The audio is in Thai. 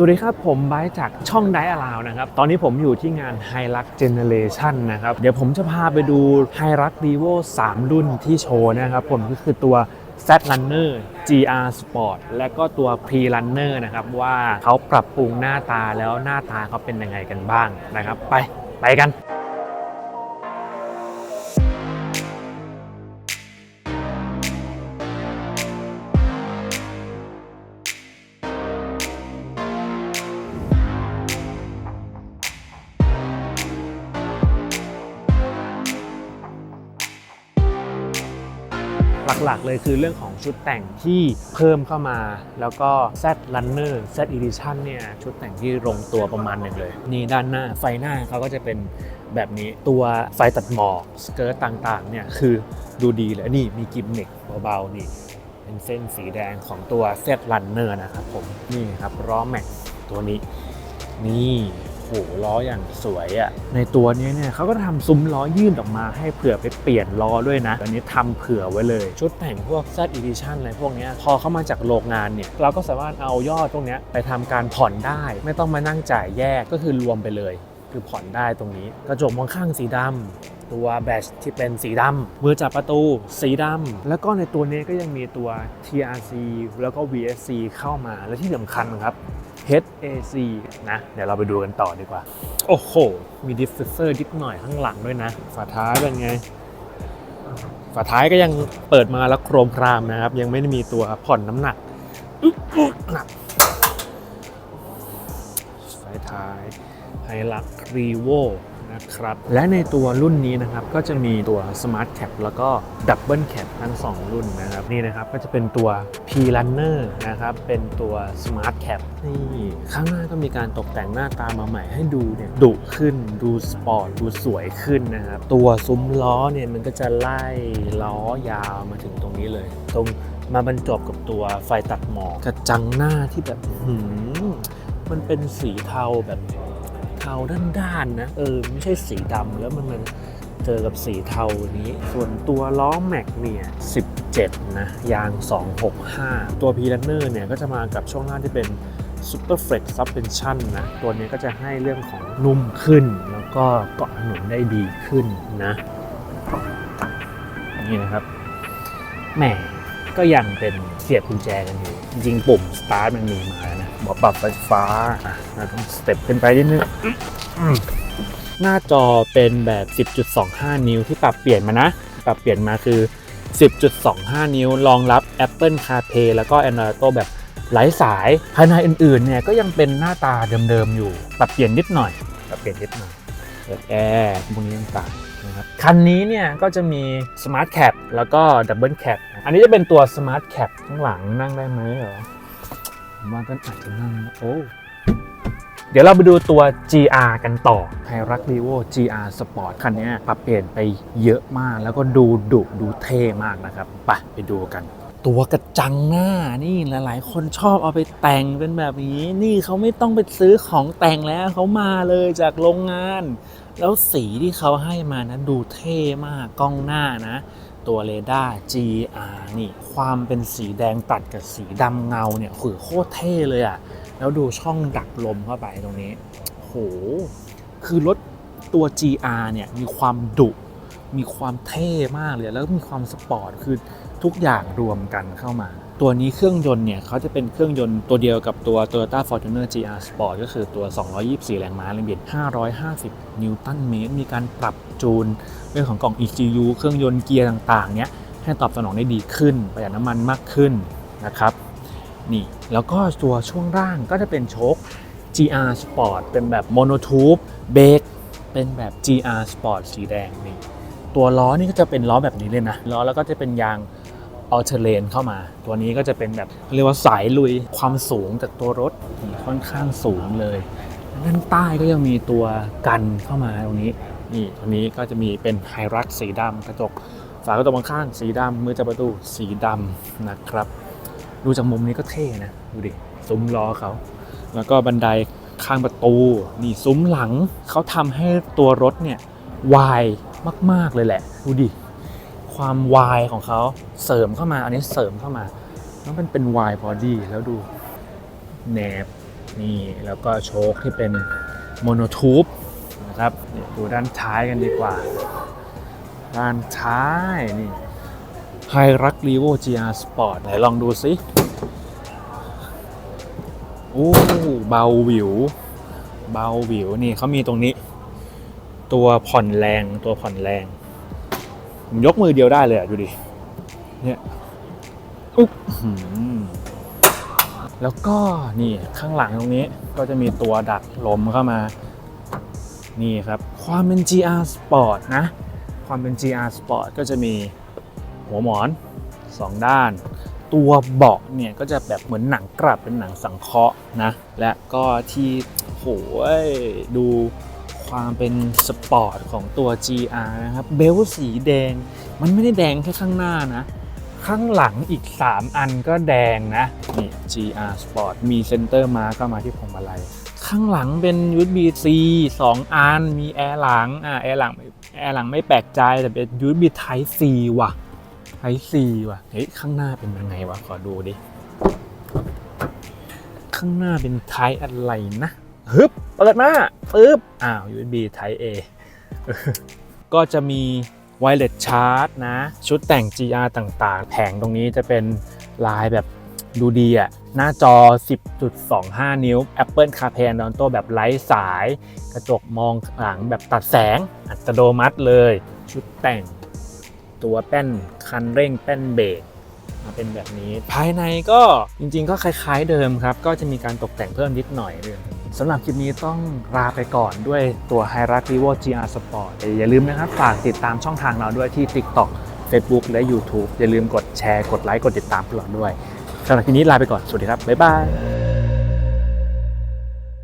สวัสดีครับ ผมไบร์จากช่องไดอะลาวนะครับ ตอนนี้ผมอยู่ที่งาน h i l u x Generation นะครับ เดี๋ยวผมจะพาไปดู h i ลัก Revo 3 รุ่นที่โชว์นะครับ ผมก็คือตัว Z Runner GR Sport และก็ตัว P Runner นะครับ ว่าเขาปรับปรุงหน้าตาแล้วหน้าตาเขาเป็นยังไงกันบ้างนะครับ ไปไปกัน หลักๆ เลยคือเรื่องของชุดแต่งที่เพิ่มเข้ามา แล้วก็ Z Runner Z Edition เนี่ยชุดแต่งที่ลงตัวประมาณหนึ่งเลย นี่ด้านหน้าไฟหน้าเขาก็จะเป็นแบบนี้ตัวไฟตัดหมอกสเกิร์ตต่างๆเนี่ยคือดูดีเลยนี่มีกิมมิคเบาๆนี่เป็นเส้นสีแดงของตัว Z Runner นะครับผมนี่ครับล้อแม็กตัวนี้นี่ หล้ออย่างสวยอะ่ะในตัวนี้เนี่ยเขาก็ทำซุ้มล้อยื่นออกมาให้เผื่อไปเปลี่ยนล้อด้วยนะอันนี้ทำเผื่อไว้เลย ชุดแต่งพวก Z Edition อะไรพวกนี้พอเข้ามาจากโรงงานเนี่ยเราก็สามารถเอายอดพวกนี้ไปทำการผ่อนได้ ไม่ต้องมานั่งจ่ายแยกก็คือรวมไปเลย คือผ่อนได้ตรงนี้ กระจกมองข้างสีดำตัวแบชที่เป็นสีดำมือจับประตูสีดำแล้วก็ในตัวนี้ก็ยังมีตัว TRC แล้วก็ VSC เข้ามาและที่สำคัญครับ HAC นะ เดี๋ยวเราไปดูกันต่อดีกว่า โอ้โห มีดิฟฟิวเซอร์นิดหน่อยข้างหลังด้วยนะ ฝาท้ายเป็นไง ฝาท้ายก็ยังเปิดมาแล้วโครมครามนะครับ ยังไม่ได้มีตัวผ่อนน้ำหนักหนักสายท้ายไฮลักรีโว นะครับ และในตัวรุ่นนี้นะครับก็จะมีตัว Smart Cap แล้วก็ Double Cap ทั้ง 2 รุ่นนะครับนี่นะครับก็จะเป็นตัว P Runner นะครับเป็นตัว Smart Cap นี่ข้างหน้าก็มีการตกแต่งหน้าตามาใหม่ให้ดูเนี่ยดุขึ้นดูสปอร์ตดูสวยขึ้นนะครับตัวซุ้มล้อเนี่ยมันก็จะไล่ล้อยาวมาถึงตรงนี้เลย ตรงมาบรรจบกับตัวไฟตัดหมอกกระจังหน้าที่แบบมันเป็นสีเทาแบบ เทาด้านๆนะเออไม่ใช่สีดำแล้วมันมันเจอกับสีเทานี้ ส่วนตัวล้อแม็กเนี่ย 17 นะ ยาง 265 ตัว p r u n n e r เนี่ย ก็จะมากับช่วงล่างที่เป็น Super Flex Suspension นะ ตัวนี้ก็จะให้เรื่องของนุ่มขึ้น แล้วก็เกาะถนนได้ดีขึ้นนะ นี่นะครับ แหมก็ยังเป็นเสียบกุญแจกันอยู่ จริงปุ่มสตาร์ทมันมีมาแล้วนะ บอกปรับไฟฟ้าอะต้องสเต็ปขึ้นไปนิดนึงหน้าจอเป็นแบบ 10.25 นิ้วที่ปรับเปลี่ยนมานะ ปรับเปลี่ยนมาคือ 10.25 นิ้วรองรับ Apple CarPlay แล้วก็ Android Auto แบบไร้สายภายในอื่นๆเนี่ยก็ยังเป็นหน้าตาเดิมๆอยู่ ปรับเปลี่ยนนิดหน่อย ปรับเปลี่ยนนิดหน่อยเปิดแอร์พวกนี้ต่างๆนะครับคันนี้เนี่ยก็จะมี Smart Cap แล้วก็ Double Cap อันนี้จะเป็นตัว Smart Cap ข้างหลังนั่งได้ไหมเหรอ ผมว่าก็อาจจะนั่งนะโอ้เดี๋ยวเราไปดูตัว GR กันต่อ h i r u x Revo GR Sport คันนี้ปรับเปลี่ยนไปเยอะมาก แล้วก็ดูดุดูเท่มากนะครับ ไปไปดูกัน ตัวกระจังหน้านี่หลายๆ คนชอบเอาไปแต่งเป็นแบบนี้ นี่เขาไม่ต้องไปซื้อของแต่งแล้วเขามาเลยจากโรงงาน แล้วสีที่เขาให้มานะดูเท่มากกล้องหน้านะ ตัวเรดาร์ GR นี่ความเป็นสีแดงตัดกับสีดำเงาเนี่ยคือโคตรเท่เลยอะ่ะ แล้วดูช่องดักลมเข้าไปตรงนี้โหคือรถตัว GR เนี่ยมีความดุมีความเท่มากเลย แล้วมีความสปอร์ตคือทุกอย่างรวมกันเข้ามา ตัวนี้เครื่องยนต์เนี่ยเขาจะเป็นเครื่องยนต์ตัวเดียวกับตัว Toyota Fortuner GR Sport ก็คือตัว 224 แรงม้าแรงบิด 550 นิวตันเมตร มีการปรับจูนเรื่องของกล่อง ECU เครื่องยนต์เกียร์ต่างๆเนี้ยให้ตอบสนองได้ดีขึ้น ประหยัดน้ำมันมากขึ้นนะครับนี่แล้วก็ตัวช่วงล่างก็จะเป็นโชค GR Sport เป็นแบบโมโนทูบเบรกเป็นแบบ GR Sport สีแดงนี่ตัวล้อนี่ก็จะเป็นล้อแบบนี้เลยนะล้อแล้วก็จะเป็นยาง อ l เทเลนเข้ามา ตัวนี้ก็จะเป็นแบบเรียกว่าสายลุยความสูงจากตัวรถค่อนข้างสูงเลยด้านใต้ก็ยังมีตัวกันเข้ามาตรงนี้นี่ตัวนี้ก็จะมีเป็นไฮรักสีดำกระจกฝากระจกบางข้างสีดำมือจับประตูสีดำนะครับ ดูจากมุมนี้ก็เท่นะดูดิซุ้มล้อเขาแล้วก็บันไดข้างประตูนี่ซุ้มหลังเขาทำให้ตัวรถเนี่ยวายมาก ๆ เลยแหละ ดูดิ ความวายของเขาเสริมเข้ามาอันนี้เสริมเข้ามาแล้วมันเป็นวายบอดีแล้วดูแหนบนี่แล้วก็โชคที่เป็นโมโนทูบนะครับดูด้านท้ายกันดีกว่า ด้านท้ายนี่ไฮรักรีโว GR Sport ไหนลองดูสิโอ้เบาวิว เบาวิวนี่เขามีตรงนี้ ตัวผ่อนแรงตัวผ่อนแรง ผมยกมือเดียวได้เลยอะดูดิเนี่ยอุ๊บแล้วก็นี่ข้างหลังตรงนี้ก็จะมีตัวดักลมเข้ามา นี่ครับ ความเป็น GR Sport นะ ความเป็น GR Sport ก็จะมีหัวหมอน 2 ด้าน ตัวเบาะเนี่ยก็จะแบบเหมือนหนังกลับเป็นหนังสังเคราะห์นะ และก็ที่โหยดู ความเป็นสปอร์ตของตัว GR นะครับ เบลต์สีแดง มันไม่ได้แดงแค่ข้างหน้านะ ข้างหลังอีก 3 อันก็แดงนะ นี่ GR Sport มีเซนเตอร์มาก็มาที่พวงมาลัย ข้างหลังเป็น USB C 2 อัน มีแอร์หลัง อ่า แอร์หลัง แอร์หลังไม่แปลกใจ แต่เป็น USB Type C ว่ะ Type C ว่ะ เฮ้ย ข้างหน้าเป็นยังไงวะ ขอดูดิ ข้างหน้าเป็น Type อะไรนะ ฮึบเปิดมาปึ๊บอ้าว USB Type A ก็จะมี Wireless Charge นะ ชุดแต่ง GR ต่างๆ แผงตรงนี้จะเป็นลายแบบดูดีอะหน้าจอ 10.25 นิ้ว Apple CarPlay and Auto แบบไร้สาย กระจกมองหลังแบบตัดแสง อัตโนมัติเลย ชุดแต่งตัวแป้นคันเร่งแป้นเบรกมาเป็นแบบนี้ ภายในก็จริงๆ ก็คล้ายๆเดิมครับ ก็จะมีการตกแต่งเพิ่มนิดหน่อยเรื่อง สำหรับคลิปนี้ต้องลาไปก่อนด้วยตัว h i r a r e v o GR Sport อย่าลืมนะครับฝากติดตามช่องทางเราด้วยที่ TikTok Facebook และ YouTube อย่าลืมกดแชร์ กดไลค์ กดติดตามพวกเราด้วยสำหรับคลิปนี้ลาไปก่อน สวัสดีครับ บ๊ายบาย